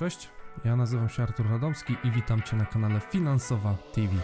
Cześć, ja nazywam się Artur Radomski i witam Cię na kanale Finansowa TV.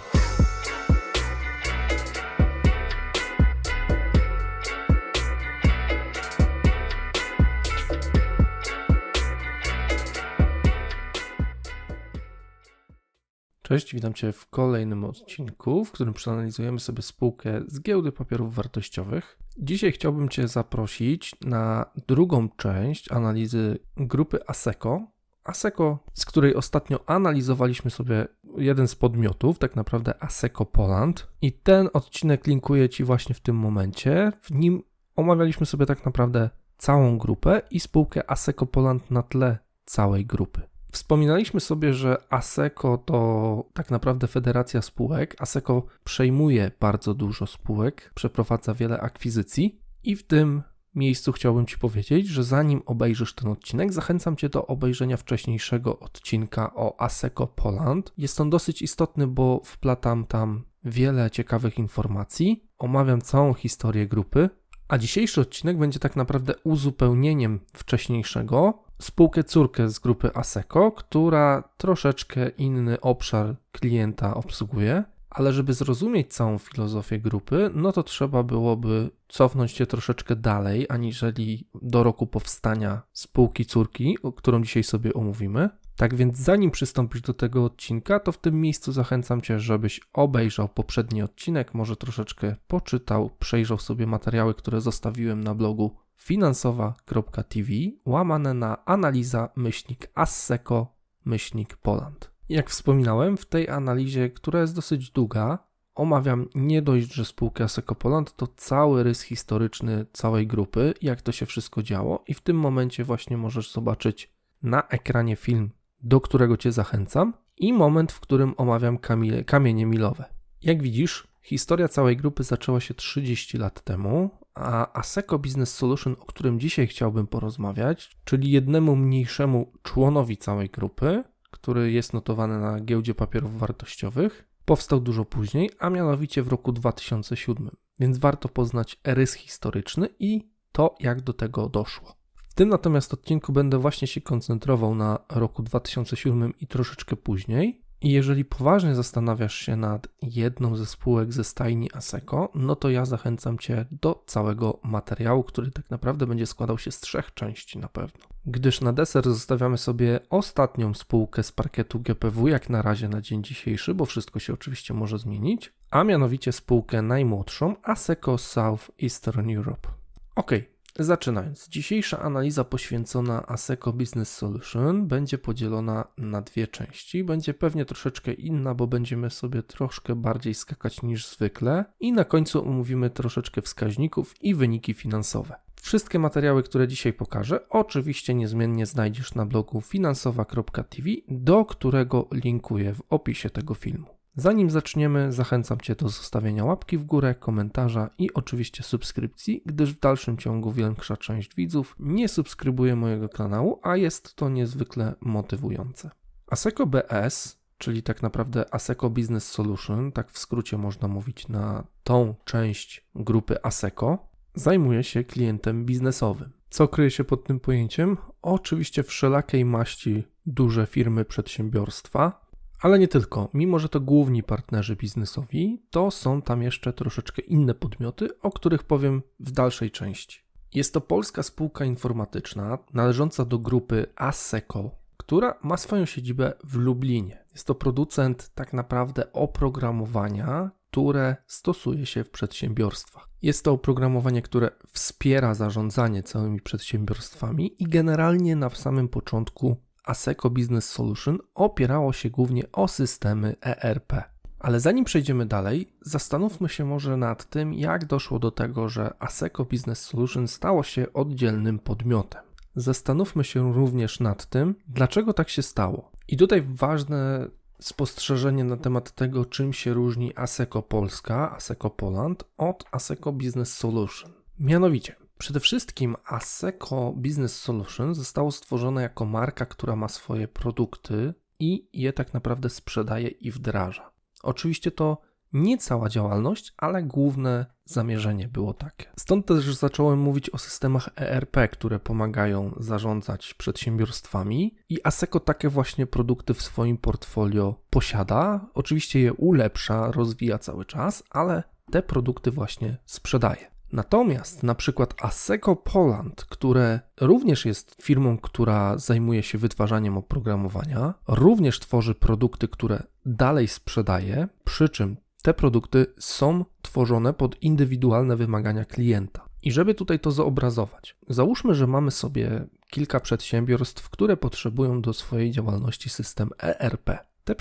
Cześć, witam Cię w kolejnym odcinku, w którym przeanalizujemy sobie spółkę z giełdy papierów wartościowych. Dzisiaj chciałbym Cię zaprosić na drugą część analizy grupy ASECO. ASECO, z której ostatnio analizowaliśmy sobie jeden z podmiotów, tak naprawdę ASECO Poland. I ten odcinek linkuję Ci właśnie w tym momencie. W nim omawialiśmy sobie tak naprawdę całą grupę i spółkę ASECO Poland na tle całej grupy. Wspominaliśmy sobie, że ASECO to tak naprawdę federacja spółek. ASECO przejmuje bardzo dużo spółek, przeprowadza wiele akwizycji i w tym miejscu chciałbym Ci powiedzieć, że zanim obejrzysz ten odcinek, zachęcam Cię do obejrzenia wcześniejszego odcinka o ASECO Poland. Jest on dosyć istotny, bo wplatam tam wiele ciekawych informacji, omawiam całą historię grupy, a dzisiejszy odcinek będzie tak naprawdę uzupełnieniem wcześniejszego, spółkę córkę z grupy ASECO, która troszeczkę inny obszar klienta obsługuje, ale żeby zrozumieć całą filozofię grupy, no to trzeba byłoby cofnąć się troszeczkę dalej, aniżeli do roku powstania spółki córki, którą dzisiaj sobie omówimy. Tak więc zanim przystąpisz do tego odcinka, to w tym miejscu zachęcam Cię, żebyś obejrzał poprzedni odcinek, może troszeczkę poczytał, przejrzał sobie materiały, które zostawiłem na blogu finansowa.tv łamane na analiza myślnik Asseco myślnik Poland. Jak wspominałem, w tej analizie, która jest dosyć długa, omawiam nie dość, że spółkę Asseco Poland, to cały rys historyczny całej grupy, jak to się wszystko działo i w tym momencie właśnie możesz zobaczyć na ekranie film, do którego Cię zachęcam i moment, w którym omawiam kamile, kamienie milowe. Jak widzisz, historia całej grupy zaczęła się 30 lat temu, a ASECO Business Solution, o którym dzisiaj chciałbym porozmawiać, czyli jednemu mniejszemu członowi całej grupy, który jest notowany na giełdzie papierów wartościowych, powstał dużo później, a mianowicie w roku 2007. Więc warto poznać rys historyczny i to, jak do tego doszło. W tym natomiast odcinku będę właśnie się koncentrował na roku 2007 i troszeczkę później, i jeżeli poważnie zastanawiasz się nad jedną ze spółek ze stajni ASECO, no to ja zachęcam Cię do całego materiału, który tak naprawdę będzie składał się z trzech części na pewno. Gdyż na deser zostawiamy sobie ostatnią spółkę z parkietu GPW, jak na razie na dzień dzisiejszy, bo wszystko się oczywiście może zmienić, a mianowicie spółkę najmłodszą ASECO South Eastern Europe. Ok, Zaczynając, dzisiejsza analiza poświęcona ASECO Business Solution będzie podzielona na dwie części. Będzie pewnie troszeczkę inna, bo będziemy sobie troszkę bardziej skakać niż zwykle i na końcu omówimy troszeczkę wskaźników i wyniki finansowe. Wszystkie materiały, które dzisiaj pokażę, oczywiście niezmiennie znajdziesz na blogu finansowa.tv, do którego linkuję w opisie tego filmu. Zanim zaczniemy, zachęcam Cię do zostawienia łapki w górę, komentarza i oczywiście subskrypcji, gdyż w dalszym ciągu większa część widzów nie subskrybuje mojego kanału, a jest to niezwykle motywujące. ASECO BS, czyli tak naprawdę ASECO Business Solution, tak w skrócie można mówić na tą część grupy ASECO, zajmuje się klientem biznesowym. Co kryje się pod tym pojęciem? Oczywiście wszelakiej maści duże firmy, przedsiębiorstwa, ale nie tylko. Mimo, że to główni partnerzy biznesowi, to są tam jeszcze troszeczkę inne podmioty, o których powiem w dalszej części. Jest to polska spółka informatyczna należąca do grupy ASECO, która ma swoją siedzibę w Lublinie. Jest to producent tak naprawdę oprogramowania, które stosuje się w przedsiębiorstwach. Jest to oprogramowanie, które wspiera zarządzanie całymi przedsiębiorstwami i generalnie na samym początku ASECO Business Solution opierało się głównie o systemy ERP. Ale zanim przejdziemy dalej, zastanówmy się może nad tym, jak doszło do tego, że ASECO Business Solution stało się oddzielnym podmiotem. Zastanówmy się również nad tym, dlaczego tak się stało. I tutaj ważne spostrzeżenie na temat tego, czym się różni ASECO Polska, ASECO Poland od ASECO Business Solution. Mianowicie, Przede wszystkim ASECO Business Solution zostało stworzone jako marka, która ma swoje produkty i je tak naprawdę sprzedaje i wdraża. Oczywiście to nie cała działalność, ale główne zamierzenie było takie. Stąd też zacząłem mówić o systemach ERP, które pomagają zarządzać przedsiębiorstwami i ASECO takie właśnie produkty w swoim portfolio posiada. Oczywiście je ulepsza, rozwija cały czas, ale te produkty właśnie sprzedaje. Natomiast na przykład Aseco Poland, które również jest firmą, która zajmuje się wytwarzaniem oprogramowania, również tworzy produkty, które dalej sprzedaje, przy czym te produkty są tworzone pod indywidualne wymagania klienta. I żeby tutaj to zobrazować, załóżmy, że mamy sobie kilka przedsiębiorstw, które potrzebują do swojej działalności system ERP. Te,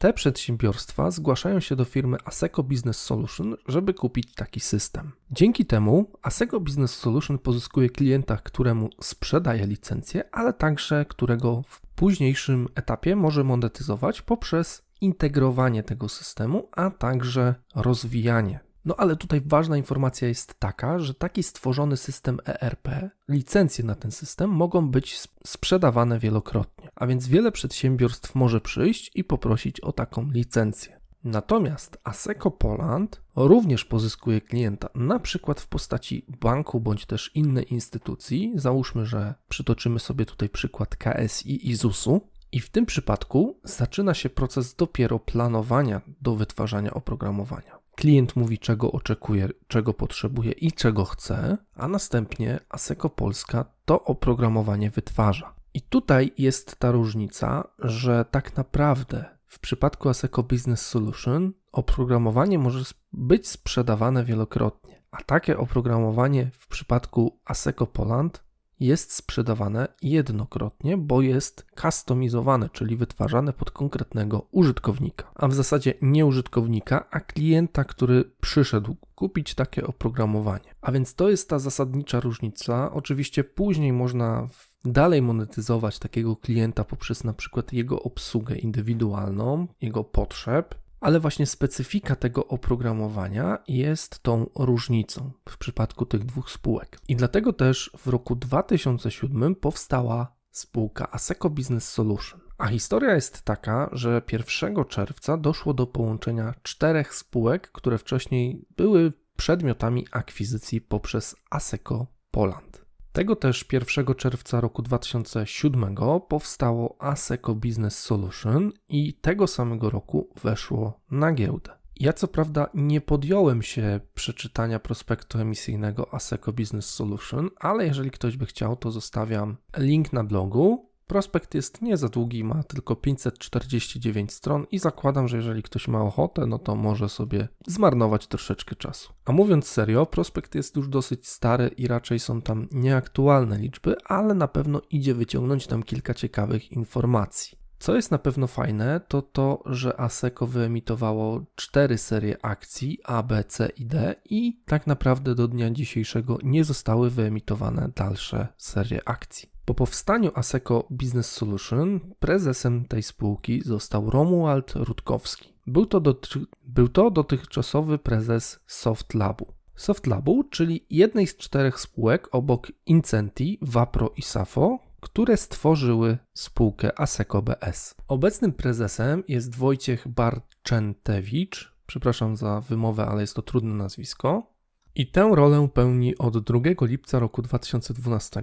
te przedsiębiorstwa zgłaszają się do firmy Aseco Business Solution, żeby kupić taki system. Dzięki temu Aseco Business Solution pozyskuje klienta, któremu sprzedaje licencję, ale także którego w późniejszym etapie może monetyzować poprzez integrowanie tego systemu, a także rozwijanie. No ale tutaj ważna informacja jest taka, że taki stworzony system ERP, licencje na ten system mogą być sprzedawane wielokrotnie, a więc wiele przedsiębiorstw może przyjść i poprosić o taką licencję. Natomiast Aseco Poland również pozyskuje klienta, na przykład w postaci banku bądź też innej instytucji. Załóżmy, że przytoczymy sobie tutaj przykład KSI i ZUS-u. I w tym przypadku zaczyna się proces dopiero planowania do wytwarzania oprogramowania. Klient mówi, czego oczekuje, czego potrzebuje i czego chce, a następnie Aseko Polska to oprogramowanie wytwarza. I tutaj jest ta różnica, że tak naprawdę w przypadku Aseko Business Solution oprogramowanie może być sprzedawane wielokrotnie, a takie oprogramowanie w przypadku Aseko Poland jest sprzedawane jednokrotnie, bo jest customizowane, czyli wytwarzane pod konkretnego użytkownika, a w zasadzie nie użytkownika, a klienta, który przyszedł kupić takie oprogramowanie. A więc to jest ta zasadnicza różnica. Oczywiście później można dalej monetyzować takiego klienta poprzez na przykład jego obsługę indywidualną, jego potrzeb, ale właśnie specyfika tego oprogramowania jest tą różnicą w przypadku tych dwóch spółek. I dlatego też w roku 2007 powstała spółka Aseco Business Solution. A historia jest taka, że 1 czerwca doszło do połączenia czterech spółek, które wcześniej były przedmiotami akwizycji poprzez Aseco Poland. Tego też 1 czerwca roku 2007 powstało ASECO Business Solution i tego samego roku weszło na giełdę. Ja co prawda nie podjąłem się przeczytania prospektu emisyjnego ASECO Business Solution, ale jeżeli ktoś by chciał, to zostawiam link na blogu. Prospekt jest nie za długi, ma tylko 549 stron i zakładam, że jeżeli ktoś ma ochotę, no to może sobie zmarnować troszeczkę czasu. A mówiąc serio, prospekt jest już dosyć stary i raczej są tam nieaktualne liczby, ale na pewno idzie wyciągnąć tam kilka ciekawych informacji. Co jest na pewno fajne, to to, że ASECO wyemitowało cztery serie akcji A, B, C i D i tak naprawdę do dnia dzisiejszego nie zostały wyemitowane dalsze serie akcji. Po powstaniu ASECO Business Solution prezesem tej spółki został Romuald Rutkowski. Był to, doty był to dotychczasowy prezes SoftLabu. SoftLabu, czyli jednej z czterech spółek obok Incenti, Vapro i Safo, które stworzyły spółkę ASECO BS. Obecnym prezesem jest Wojciech Barczentewicz, przepraszam za wymowę, ale jest to trudne nazwisko. I tę rolę pełni od 2 lipca roku 2012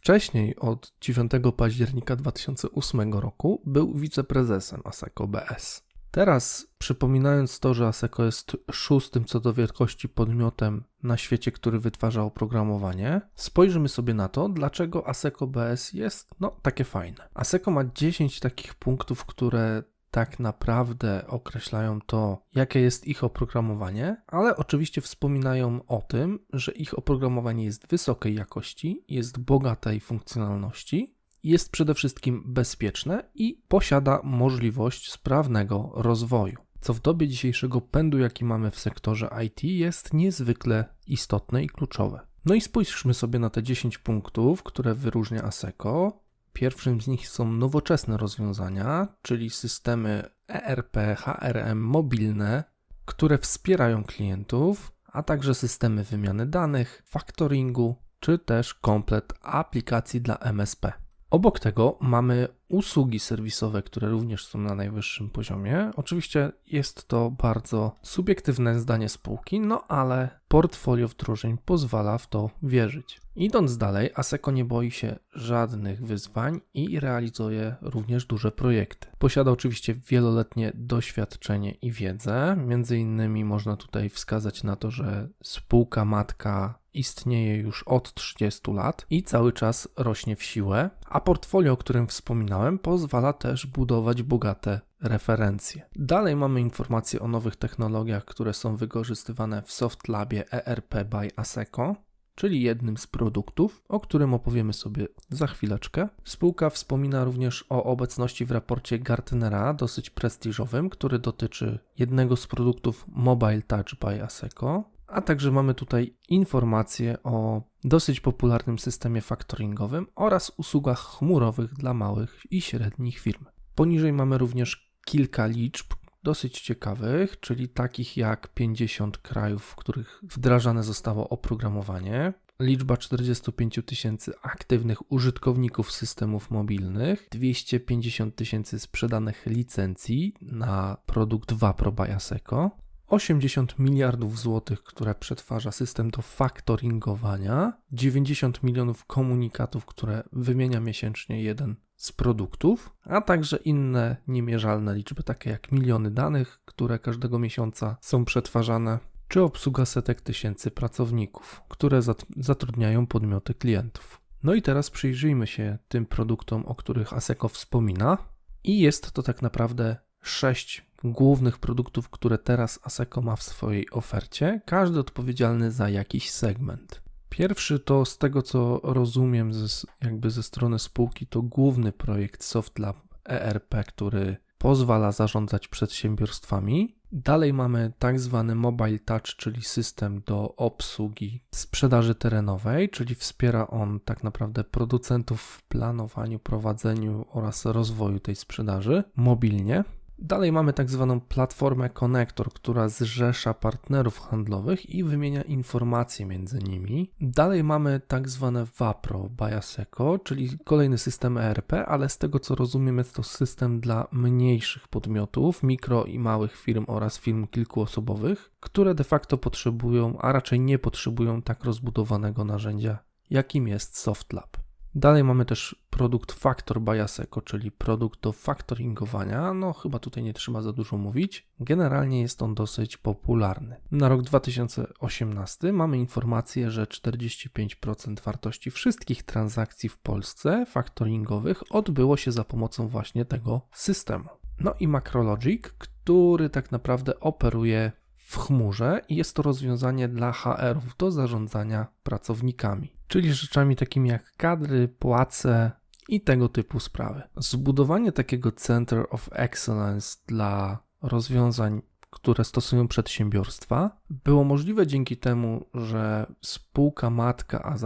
Wcześniej, od 9 października 2008 roku, był wiceprezesem ASECO BS. Teraz, przypominając to, że ASECO jest szóstym co do wielkości podmiotem na świecie, który wytwarza oprogramowanie, spojrzymy sobie na to, dlaczego ASECO BS jest no takie fajne. ASECO ma 10 takich punktów, które tak naprawdę określają to, jakie jest ich oprogramowanie, ale oczywiście wspominają o tym, że ich oprogramowanie jest wysokiej jakości, jest bogatej funkcjonalności, jest przede wszystkim bezpieczne i posiada możliwość sprawnego rozwoju. Co w dobie dzisiejszego pędu, jaki mamy w sektorze IT, jest niezwykle istotne i kluczowe. No i spójrzmy sobie na te 10 punktów, które wyróżnia ASECO. Pierwszym z nich są nowoczesne rozwiązania, czyli systemy ERP, HRM mobilne, które wspierają klientów, a także systemy wymiany danych, faktoringu czy też komplet aplikacji dla MSP. Obok tego mamy usługi serwisowe, które również są na najwyższym poziomie. Oczywiście jest to bardzo subiektywne zdanie spółki, no ale portfolio wdrożeń pozwala w to wierzyć. Idąc dalej, ASECO nie boi się żadnych wyzwań i realizuje również duże projekty. Posiada oczywiście wieloletnie doświadczenie i wiedzę. Między innymi można tutaj wskazać na to, że spółka matka istnieje już od 30 lat i cały czas rośnie w siłę, a portfolio, o którym wspominałem, pozwala też budować bogate referencje. Dalej mamy informacje o nowych technologiach, które są wykorzystywane w SoftLabie ERP by ASECO czyli jednym z produktów, o którym opowiemy sobie za chwileczkę. Spółka wspomina również o obecności w raporcie Gartnera, dosyć prestiżowym, który dotyczy jednego z produktów Mobile Touch by ASECO. A także mamy tutaj informacje o dosyć popularnym systemie faktoringowym oraz usługach chmurowych dla małych i średnich firm. Poniżej mamy również kilka liczb, dosyć ciekawych, czyli takich jak 50 krajów, w których wdrażane zostało oprogramowanie, liczba 45 tysięcy aktywnych użytkowników systemów mobilnych, 250 tysięcy sprzedanych licencji na produkt Vapro Bajaseco, 80 miliardów złotych, które przetwarza system do faktoringowania, 90 milionów komunikatów, które wymienia miesięcznie jeden z produktów, a także inne niemierzalne liczby, takie jak miliony danych, które każdego miesiąca są przetwarzane, czy obsługa setek tysięcy pracowników, które zatrudniają podmioty klientów. No i teraz przyjrzyjmy się tym produktom, o których ASECO wspomina. I jest to tak naprawdę sześć głównych produktów, które teraz ASECO ma w swojej ofercie, każdy odpowiedzialny za jakiś segment. Pierwszy to z tego co rozumiem, ze, jakby ze strony spółki, to główny projekt SoftLab ERP, który pozwala zarządzać przedsiębiorstwami. Dalej mamy tak zwany Mobile Touch, czyli system do obsługi sprzedaży terenowej, czyli wspiera on tak naprawdę producentów w planowaniu, prowadzeniu oraz rozwoju tej sprzedaży mobilnie. Dalej mamy tak zwaną platformę Connector, która zrzesza partnerów handlowych i wymienia informacje między nimi. Dalej mamy tak zwane Vapro Biaseco, czyli kolejny system ERP, ale z tego co rozumiem jest to system dla mniejszych podmiotów, mikro i małych firm oraz firm kilkuosobowych, które de facto potrzebują, a raczej nie potrzebują tak rozbudowanego narzędzia, jakim jest SoftLab. Dalej mamy też produkt Factor Biaseco, czyli produkt do faktoringowania. No, chyba tutaj nie trzeba za dużo mówić. Generalnie jest on dosyć popularny. Na rok 2018 mamy informację, że 45% wartości wszystkich transakcji w Polsce faktoringowych odbyło się za pomocą właśnie tego systemu. No i Macrologic, który tak naprawdę operuje w chmurze i jest to rozwiązanie dla HR-ów do zarządzania pracownikami, czyli rzeczami takimi jak kadry, płace i tego typu sprawy. Zbudowanie takiego Center of Excellence dla rozwiązań, które stosują przedsiębiorstwa, było możliwe dzięki temu, że spółka matka, a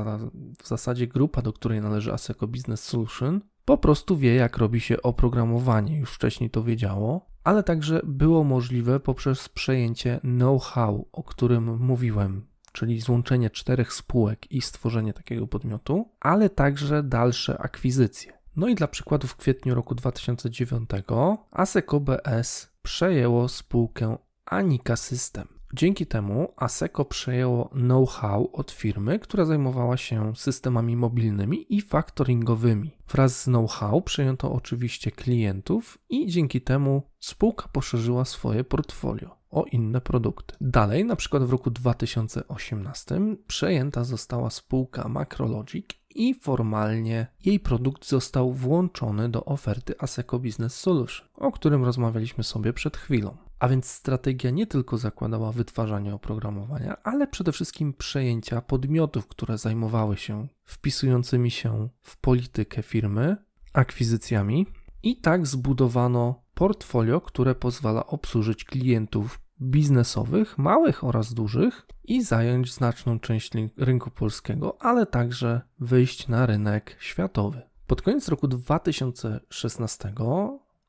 w zasadzie grupa, do której należy Aseco Business Solution, po prostu wie, jak robi się oprogramowanie, już wcześniej to wiedziało, ale także było możliwe poprzez przejęcie know-how, o którym mówiłem, czyli złączenie czterech spółek i stworzenie takiego podmiotu, ale także dalsze akwizycje. No i dla przykładu w kwietniu roku 2009 ASECO BS przejęło spółkę Anika System. Dzięki temu ASECO przejęło know-how od firmy, która zajmowała się systemami mobilnymi i faktoringowymi. Wraz z know-how przejęto oczywiście klientów i dzięki temu spółka poszerzyła swoje portfolio o inne produkty. Dalej, na przykład w roku 2018 przejęta została spółka Macrologic i formalnie jej produkt został włączony do oferty ASECO Business Solution, o którym rozmawialiśmy sobie przed chwilą. A więc strategia nie tylko zakładała wytwarzanie oprogramowania, ale przede wszystkim przejęcia podmiotów, które zajmowały się wpisującymi się w politykę firmy akwizycjami. I tak zbudowano portfolio, które pozwala obsłużyć klientów biznesowych, małych oraz dużych i zająć znaczną część rynku polskiego, ale także wyjść na rynek światowy. Pod koniec roku 2016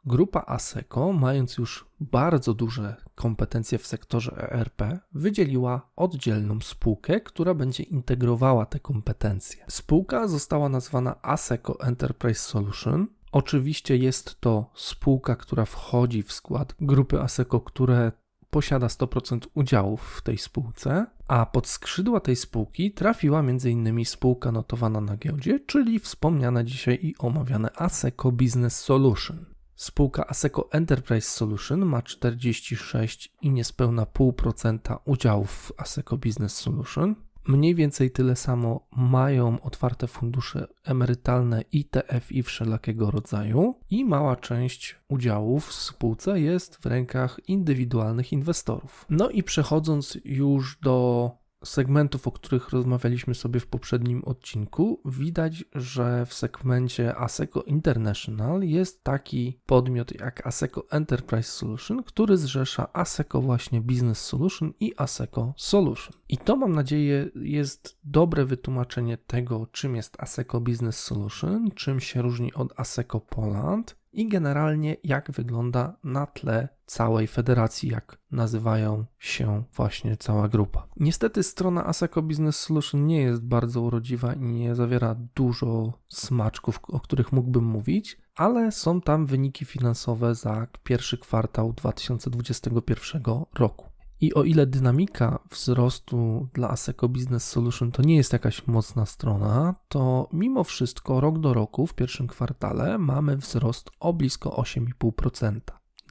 Grupa ASECO, mając już bardzo duże kompetencje w sektorze ERP, wydzieliła oddzielną spółkę, która będzie integrowała te kompetencje. Spółka została nazwana ASECO Enterprise Solution. Oczywiście jest to spółka, która wchodzi w skład grupy ASECO, które posiada 100% udziałów w tej spółce, a pod skrzydła tej spółki trafiła m.in. spółka notowana na giełdzie, czyli wspomniane dzisiaj i omawiane ASECO Business Solution. Spółka ASECO Enterprise Solution ma 46 i niespełna 0,5% udziałów w ASECO Business Solution. Mniej więcej tyle samo mają otwarte fundusze emerytalne ITF i wszelakiego rodzaju, i mała część udziałów w spółce jest w rękach indywidualnych inwestorów. No i przechodząc już do segmentów, o których rozmawialiśmy sobie w poprzednim odcinku, widać, że w segmencie ASECO International jest taki podmiot jak ASECO Enterprise Solution, który zrzesza ASECO właśnie Business Solution i ASECO Solution. I to mam nadzieję jest dobre wytłumaczenie tego, czym jest ASECO Business Solution, czym się różni od ASECO Poland i generalnie jak wygląda na tle całej federacji, jak nazywają się właśnie cała grupa. Niestety strona ASECO Business Solution nie jest bardzo urodziwa i nie zawiera dużo smaczków, o których mógłbym mówić, ale są tam wyniki finansowe za pierwszy kwartał 2021 roku. I o ile dynamika wzrostu dla ASECO Business Solution to nie jest jakaś mocna strona, to mimo wszystko rok do roku w pierwszym kwartale mamy wzrost o blisko 8,5%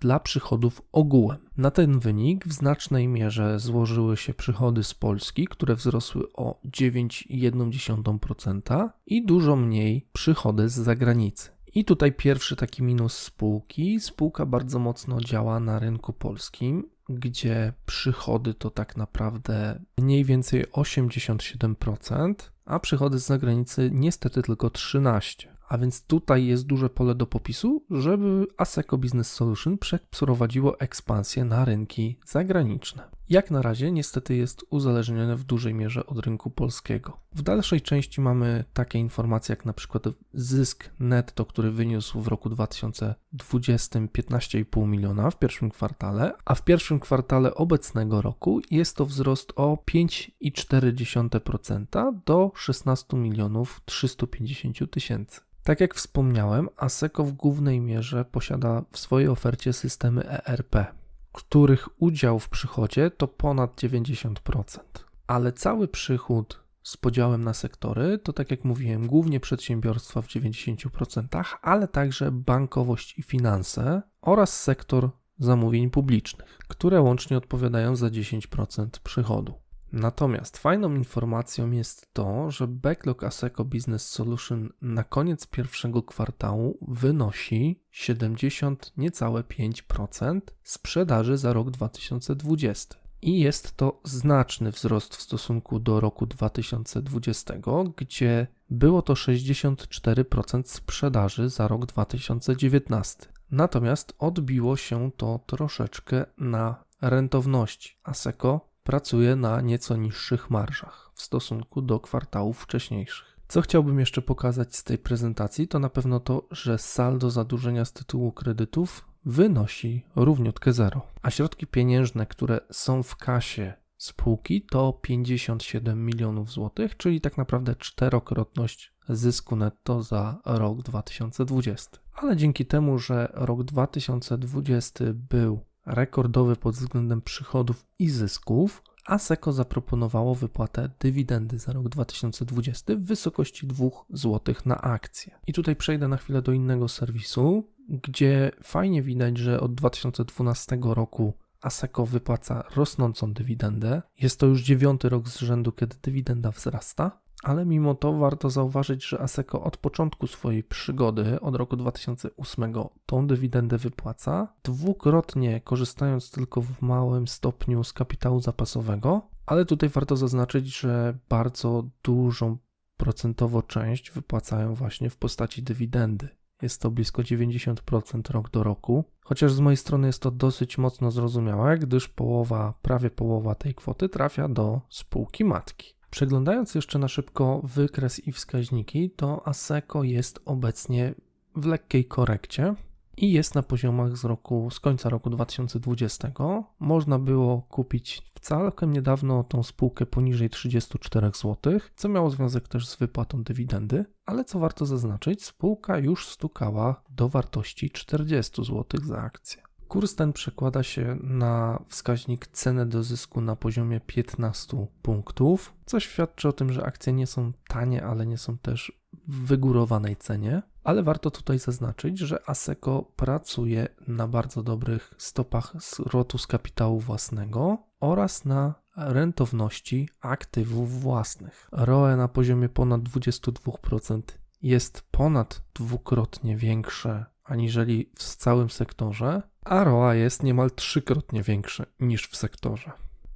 dla przychodów ogółem. Na ten wynik w znacznej mierze złożyły się przychody z Polski, które wzrosły o 9,1% i dużo mniej przychody z zagranicy. I tutaj pierwszy taki minus spółki. Spółka bardzo mocno działa na rynku polskim gdzie przychody to tak naprawdę mniej więcej 87%, a przychody z zagranicy niestety tylko 13%. A więc tutaj jest duże pole do popisu, żeby ASECO Business Solution przeprowadziło ekspansję na rynki zagraniczne. Jak na razie niestety jest uzależnione w dużej mierze od rynku polskiego. W dalszej części mamy takie informacje jak na przykład zysk netto, który wyniósł w roku 2020 15,5 miliona w pierwszym kwartale, a w pierwszym kwartale obecnego roku jest to wzrost o 5,4% do 16 milionów 350 tysięcy. Tak jak wspomniałem, ASECO w głównej mierze posiada w swojej ofercie systemy ERP, których udział w przychodzie to ponad 90%. Ale cały przychód z podziałem na sektory to, tak jak mówiłem, głównie przedsiębiorstwa w 90%, ale także bankowość i finanse oraz sektor zamówień publicznych, które łącznie odpowiadają za 10% przychodu. Natomiast fajną informacją jest to, że backlog ASECO Business Solution na koniec pierwszego kwartału wynosi 70 niecałe 5% sprzedaży za rok 2020. I jest to znaczny wzrost w stosunku do roku 2020, gdzie było to 64% sprzedaży za rok 2019. Natomiast odbiło się to troszeczkę na rentowności. ASECO pracuje na nieco niższych marżach w stosunku do kwartałów wcześniejszych. Co chciałbym jeszcze pokazać z tej prezentacji, to na pewno to, że saldo zadłużenia z tytułu kredytów wynosi równiutkie zero, a środki pieniężne, które są w kasie spółki to 57 milionów złotych, czyli tak naprawdę czterokrotność zysku netto za rok 2020. Ale dzięki temu, że rok 2020 był rekordowy pod względem przychodów i zysków, ASECO zaproponowało wypłatę dywidendy za rok 2020 w wysokości 2 zł na akcję. I tutaj przejdę na chwilę do innego serwisu, gdzie fajnie widać, że od 2012 roku ASECO wypłaca rosnącą dywidendę. Jest to już dziewiąty rok z rzędu, kiedy dywidenda wzrasta ale mimo to warto zauważyć, że ASECO od początku swojej przygody, od roku 2008, tą dywidendę wypłaca, dwukrotnie korzystając tylko w małym stopniu z kapitału zapasowego, ale tutaj warto zaznaczyć, że bardzo dużą procentowo część wypłacają właśnie w postaci dywidendy. Jest to blisko 90% rok do roku, chociaż z mojej strony jest to dosyć mocno zrozumiałe, gdyż połowa, prawie połowa tej kwoty trafia do spółki matki. Przeglądając jeszcze na szybko wykres i wskaźniki, to ASECO jest obecnie w lekkiej korekcie. i jest na poziomach z roku, z końca roku 2020. Można było kupić całkiem niedawno tą spółkę poniżej 34 zł, co miało związek też z wypłatą dywidendy, ale co warto zaznaczyć, spółka już stukała do wartości 40 zł za akcję. Kurs ten przekłada się na wskaźnik ceny do zysku na poziomie 15 punktów, co świadczy o tym, że akcje nie są tanie, ale nie są też w wygórowanej cenie. Ale warto tutaj zaznaczyć, że ASECO pracuje na bardzo dobrych stopach zwrotu z kapitału własnego oraz na rentowności aktywów własnych. ROE na poziomie ponad 22% jest ponad dwukrotnie większe aniżeli w całym sektorze, a ROA jest niemal trzykrotnie większe niż w sektorze.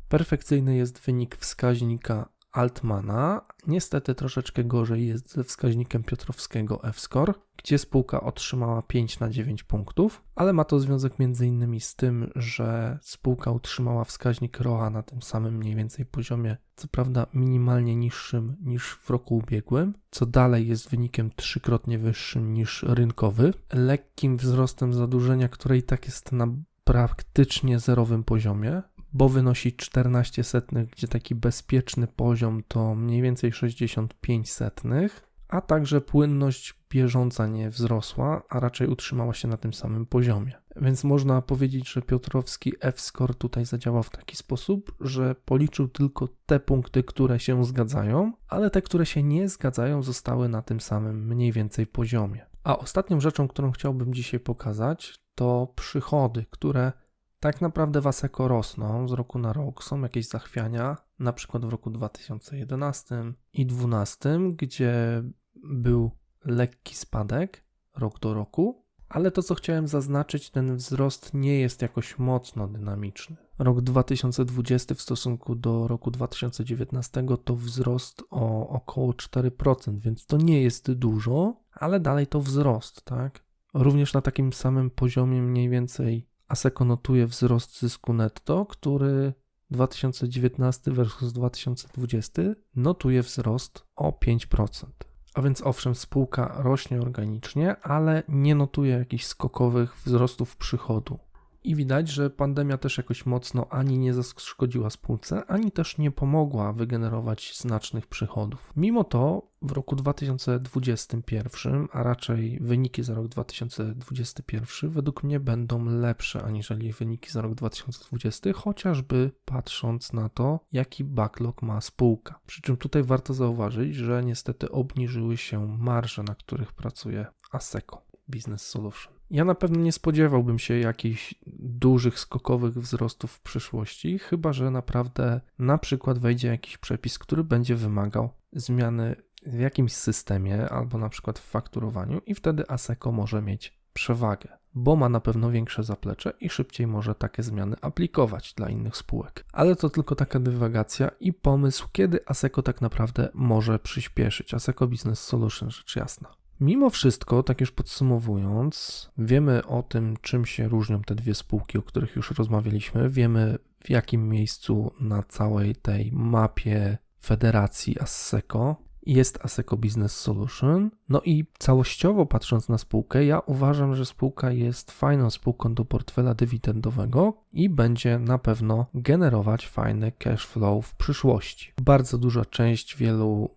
Perfekcyjny jest wynik wskaźnika Altmana. Niestety troszeczkę gorzej jest ze wskaźnikiem Piotrowskiego F-Score, gdzie spółka otrzymała 5 na 9 punktów, ale ma to związek m.in. z tym, że spółka utrzymała wskaźnik ROA na tym samym mniej więcej poziomie, co prawda minimalnie niższym niż w roku ubiegłym, co dalej jest wynikiem trzykrotnie wyższym niż rynkowy, lekkim wzrostem zadłużenia, które i tak jest na praktycznie zerowym poziomie, bo wynosi 14 setnych, gdzie taki bezpieczny poziom to mniej więcej 65 setnych, a także płynność bieżąca nie wzrosła, a raczej utrzymała się na tym samym poziomie. Więc można powiedzieć, że Piotrowski F-score tutaj zadziałał w taki sposób, że policzył tylko te punkty, które się zgadzają, ale te, które się nie zgadzają, zostały na tym samym mniej więcej poziomie. A ostatnią rzeczą, którą chciałbym dzisiaj pokazać, to przychody, które tak naprawdę Waseko rosną z roku na rok. Są jakieś zachwiania, na przykład w roku 2011 i 2012, gdzie był lekki spadek rok do roku, ale to co chciałem zaznaczyć, ten wzrost nie jest jakoś mocno dynamiczny. Rok 2020 w stosunku do roku 2019 to wzrost o około 4%, więc to nie jest dużo, ale dalej to wzrost, tak? Również na takim samym poziomie mniej więcej ASECO notuje wzrost zysku netto, który 2019 versus 2020 notuje wzrost o 5%. A więc owszem, spółka rośnie organicznie, ale nie notuje jakichś skokowych wzrostów przychodu. I widać, że pandemia też jakoś mocno ani nie zaszkodziła spółce, ani też nie pomogła wygenerować znacznych przychodów. Mimo to w roku 2021, a raczej wyniki za rok 2021 według mnie będą lepsze aniżeli wyniki za rok 2020, chociażby patrząc na to, jaki backlog ma spółka. Przy czym tutaj warto zauważyć, że niestety obniżyły się marże, na których pracuje ASECO Business Solution. Ja na pewno nie spodziewałbym się jakichś dużych, skokowych wzrostów w przyszłości, chyba że naprawdę na przykład wejdzie jakiś przepis, który będzie wymagał zmiany w jakimś systemie albo na przykład w fakturowaniu i wtedy ASECO może mieć przewagę, bo ma na pewno większe zaplecze i szybciej może takie zmiany aplikować dla innych spółek. Ale to tylko taka dywagacja i pomysł, kiedy ASECO tak naprawdę może przyspieszyć. ASECO Business Solution, rzecz jasna. Mimo wszystko, tak już podsumowując, wiemy o tym, czym się różnią te dwie spółki, o których już rozmawialiśmy. Wiemy, w jakim miejscu na całej tej mapie federacji ASSECO jest ASECO Business Solution. No i całościowo patrząc na spółkę, ja uważam, że spółka jest fajną spółką do portfela dywidendowego i będzie na pewno generować fajny cash flow w przyszłości. Bardzo duża część wielu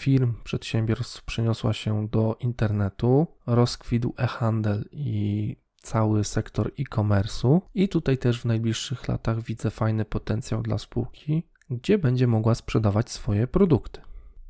firm, przedsiębiorstw przeniosła się do internetu, rozkwitł e-handel i cały sektor e-commerce'u i tutaj też w najbliższych latach widzę fajny potencjał dla spółki, gdzie będzie mogła sprzedawać swoje produkty.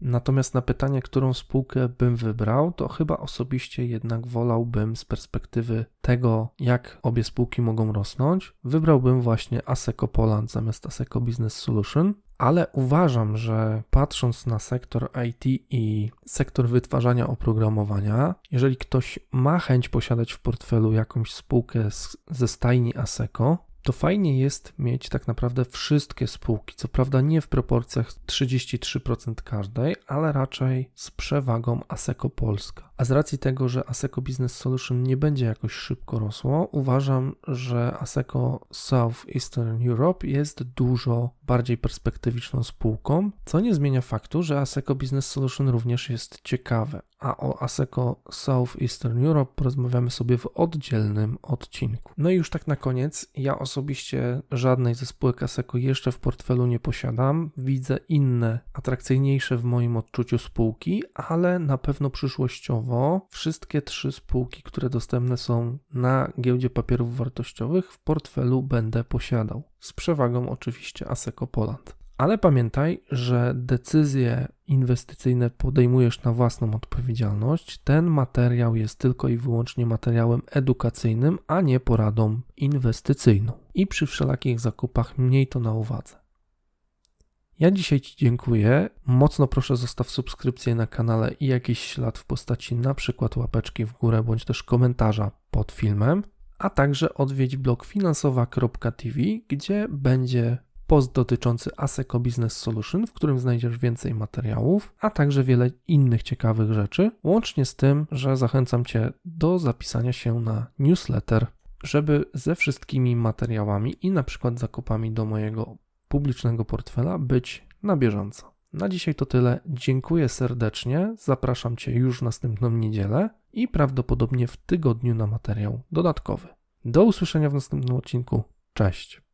Natomiast na pytanie, którą spółkę bym wybrał, to chyba osobiście jednak wolałbym z perspektywy tego, jak obie spółki mogą rosnąć, wybrałbym właśnie Aseco Poland zamiast Aseco Business Solution, ale uważam, że patrząc na sektor IT i sektor wytwarzania oprogramowania, jeżeli ktoś ma chęć posiadać w portfelu jakąś spółkę z, ze stajni ASECO, to fajnie jest mieć tak naprawdę wszystkie spółki. Co prawda nie w proporcjach 33% każdej, ale raczej z przewagą ASECO Polska. A z racji tego, że ASECO Business Solution nie będzie jakoś szybko rosło, uważam, że ASECO South Eastern Europe jest dużo bardziej perspektywiczną spółką, co nie zmienia faktu, że ASECO Business Solution również jest ciekawe. a o ASECO Southeastern Europe porozmawiamy sobie w oddzielnym odcinku. No i już tak na koniec, ja osobiście żadnej ze spółek ASECO jeszcze w portfelu nie posiadam. Widzę inne, atrakcyjniejsze w moim odczuciu spółki, ale na pewno przyszłościowo wszystkie trzy spółki, które dostępne są na giełdzie papierów wartościowych w portfelu będę posiadał. Z przewagą oczywiście ASECO Poland. Ale pamiętaj, że decyzje inwestycyjne podejmujesz na własną odpowiedzialność. Ten materiał jest tylko i wyłącznie materiałem edukacyjnym, a nie poradą inwestycyjną. I przy wszelakich zakupach mniej to na uwadze. Ja dzisiaj Ci dziękuję. Mocno proszę zostaw subskrypcję na kanale i jakiś ślad w postaci na przykład łapeczki w górę bądź też komentarza pod filmem, a także odwiedź blog finansowa.tv, gdzie będzie post dotyczący ASECO Business Solution, w którym znajdziesz więcej materiałów, a także wiele innych ciekawych rzeczy, łącznie z tym, że zachęcam Cię do zapisania się na newsletter, żeby ze wszystkimi materiałami i na przykład zakupami do mojego publicznego portfela być na bieżąco. Na dzisiaj to tyle. Dziękuję serdecznie. Zapraszam Cię już w następną niedzielę i prawdopodobnie w tygodniu na materiał dodatkowy. Do usłyszenia w następnym odcinku. Cześć.